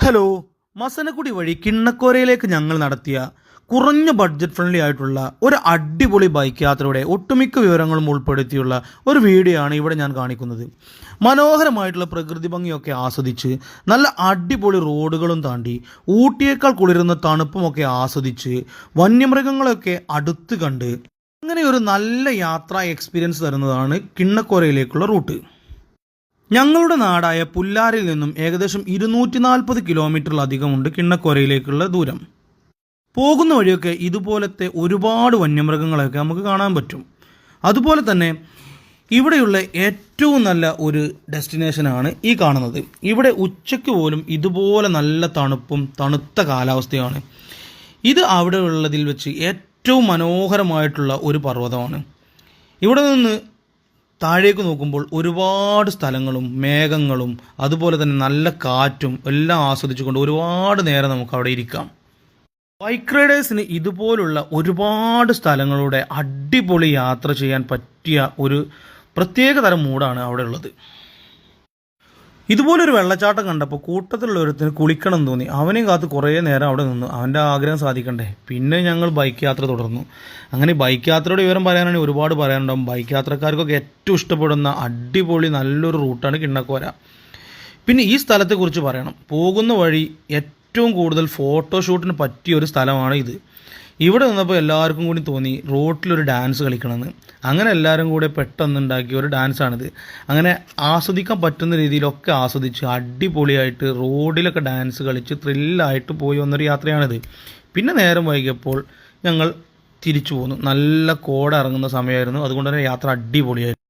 Hello Masinagudi വഴി കിണ്ണക്കോരയിലേക്ക് ഞങ്ങൾ നടത്തിയ കുറഞ്ഞ ബഡ്ജറ്റ് ഫ്രണ്ട്ലി ആയിട്ടുള്ള ഒരു അടിപൊളി ബൈക്ക് യാത്രയുടെ ഒട്ടുമിക്ക വിവരങ്ങളും ഉൾപ്പെടുത്തിയുള്ള ഒരു വീഡിയോ ആണ് ഇവിടെ ഞാൻ കാണിക്കുന്നത്. മനോഹരമായിട്ടുള്ള പ്രകൃതി ഭംഗിയൊക്കെ ആസ്വദിച്ച് നല്ല അടിപൊളി റോഡുകളും താണ്ടി ഊട്ടിയേക്കാൾ കുളിരുന്ന തണുപ്പുമൊക്കെ ആസ്വദിച്ച് വന്യമൃഗങ്ങളൊക്കെ അടുത്ത് കണ്ട് അങ്ങനെ ഒരു നല്ല യാത്രാ എക്സ്പീരിയൻസ് തരുന്നതാണ് കിണ്ണക്കോരയിലേക്കുള്ള റൂട്ട് ഞങ്ങളുടെ നാടായ പുല്ലാരിൽ നിന്നും ഏകദേശം ഇരുന്നൂറ്റി നാൽപ്പത് കിലോമീറ്ററിലധികമുണ്ട് കിണ്ണക്കോരയിലേക്കുള്ള ദൂരം. പോകുന്ന വഴിയൊക്കെ ഇതുപോലത്തെ ഒരുപാട് വന്യമൃഗങ്ങളെയൊക്കെ നമുക്ക് കാണാൻ പറ്റും. അതുപോലെ തന്നെ ഇവിടെയുള്ള ഏറ്റവും നല്ല ഒരു ഡെസ്റ്റിനേഷനാണ് ഈ കാണുന്നത്. ഇവിടെ ഉച്ചയ്ക്ക് പോലും ഇതുപോലെ നല്ല തണുപ്പും തണുത്ത കാലാവസ്ഥയാണ്. ഇത് അവിടെ ഉള്ളതിൽ വെച്ച് ഏറ്റവും മനോഹരമായിട്ടുള്ള ഒരു പർവതമാണ്. ഇവിടെ നിന്ന് താഴേക്ക് നോക്കുമ്പോൾ ഒരുപാട് സ്ഥലങ്ങളും മേഘങ്ങളും അതുപോലെ തന്നെ നല്ല കാറ്റും എല്ലാം ആസ്വദിച്ചുകൊണ്ട് ഒരുപാട് നേരം നമുക്ക് അവിടെ ഇരിക്കാം. ബൈക്ക് റൈഡേഴ്സിന് ഇതുപോലുള്ള ഒരുപാട് സ്ഥലങ്ങളുടെ അടിപൊളി യാത്ര ചെയ്യാൻ പറ്റിയ ഒരു പ്രത്യേക തരം മൂഡാണ് അവിടെ ഉള്ളത്. ഇതുപോലൊരു വെള്ളച്ചാട്ടം കണ്ടപ്പോൾ കൂട്ടത്തിലുള്ള ഒരുത്തിന് കുളിക്കണം എന്ന് തോന്നി. അവനെയും കാത്ത് കുറേ നേരം അവിടെ നിന്നു. അവന്റെ ആഗ്രഹം സാധിക്കണ്ടേ? പിന്നെ ഞങ്ങൾ ബൈക്ക് യാത്ര തുടർന്നു. അങ്ങനെ ബൈക്ക് യാത്രയുടെ വിവരം പറയാനാണെങ്കിൽ ഒരുപാട് പറയാനുണ്ടാവും. ബൈക്ക് യാത്രക്കാർക്കൊക്കെ ഏറ്റവും ഇഷ്ടപ്പെടുന്ന അടിപൊളി നല്ലൊരു റൂട്ടാണ് കിണ്ണക്കോര. പിന്നെ ഈ സ്ഥലത്തെക്കുറിച്ച് പറയണം. പോകുന്ന വഴി ഏറ്റവും കൂടുതൽ ഫോട്ടോഷൂട്ടിന് പറ്റിയ ഒരു സ്ഥലമാണ് ഇത്. ഇവിടെ നിന്നപ്പോൾ എല്ലാവർക്കും കൂടി തോന്നി റോട്ടിലൊരു ഡാൻസ് കളിക്കണമെന്ന്. അങ്ങനെ എല്ലാവരും കൂടെ പെട്ടെന്നുണ്ടാക്കിയ ഒരു ഡാൻസാണിത് അങ്ങനെ ആസ്വദിക്കാൻ പറ്റുന്ന രീതിയിലൊക്കെ ആസ്വദിച്ച് അടിപൊളിയായിട്ട് റോഡിലൊക്കെ ഡാൻസ് കളിച്ച് ത്രില്ലായിട്ട് പോയി വന്നൊരു യാത്രയാണിത്. പിന്നെ നേരം വൈകിയപ്പോൾ ഞങ്ങൾ തിരിച്ചു പോന്നു. നല്ല കോട ഇറങ്ങുന്ന സമയമായിരുന്നു. അതുകൊണ്ട് തന്നെ യാത്ര അടിപൊളിയായിരുന്നു